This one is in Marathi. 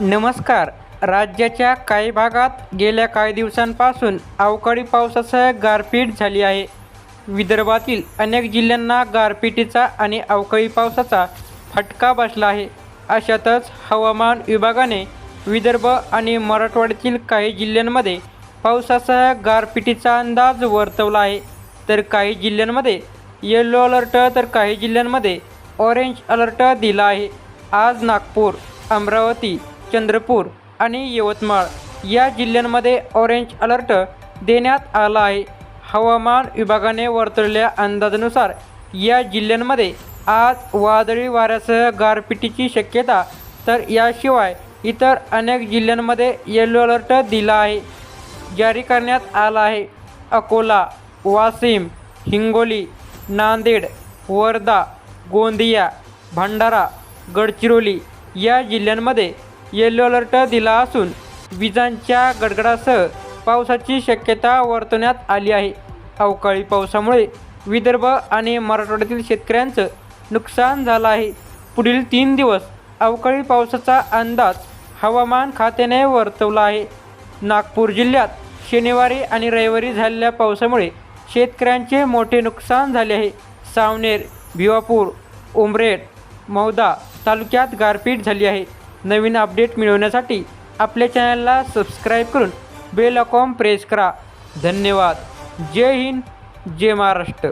नमस्कार. राज्याच्या काही भागात गेल्या काही दिवसांपासून अवकाळी पावसासह गारपीट झाली आहे. विदर्भातील अनेक जिल्ह्यांना गारपिटीचा आणि अवकाळी पावसाचा फटका बसला आहे. अशातच हवामान विभागाने विदर्भ आणि मराठवाड्यातील काही जिल्ह्यांमध्ये पावसासह गारपिटीचा अंदाज वर्तवला आहे. तर काही जिल्ह्यांमध्ये येलो अलर्ट तर काही जिल्ह्यांमध्ये ऑरेंज अलर्ट दिला आहे. आज नागपूर अमरावती चंद्रपूर आणि यवतमाळ या जिल्ह्यांमध्ये ऑरेंज अलर्ट देण्यात आला आहे. हवामान विभागाने वर्तवलेल्या अंदाजानुसार या जिल्ह्यांमध्ये आज वादळी वाऱ्यासह गारपिटीची शक्यता तर याशिवाय इतर अनेक जिल्ह्यांमध्ये येलो अलर्ट दिला आहे. जारी करण्यात आला आहे. अकोला वाशिम हिंगोली नांदेड वर्धा गोंदिया भंडारा गडचिरोली या जिल्ह्यांमध्ये येलो अलर्ट दिला असून विजांच्या गडगडासह पावसाची शक्यता वर्तवण्यात आली आहे. अवकाळी पावसामुळे विदर्भ आणि मराठवाड्यातील शेतकऱ्यांचं नुकसान झालं आहे. पुढील तीन दिवस अवकाळी पावसाचा अंदाज हवामान खात्याने वर्तवला आहे. नागपूर जिल्ह्यात शनिवारी आणि रविवारी झालेल्या पावसामुळे शेतकऱ्यांचे मोठे नुकसान झाले आहे. सावनेर भिवापूर उमरेड मौदा तालुक्यात गारपीट झाली आहे. नवीन अपडेट मिळवण्यासाठी आपल्या चॅनलला सबस्क्राईब करून बेल अकॉम प्रेस करा. धन्यवाद. जय हिंद जय महाराष्ट्र.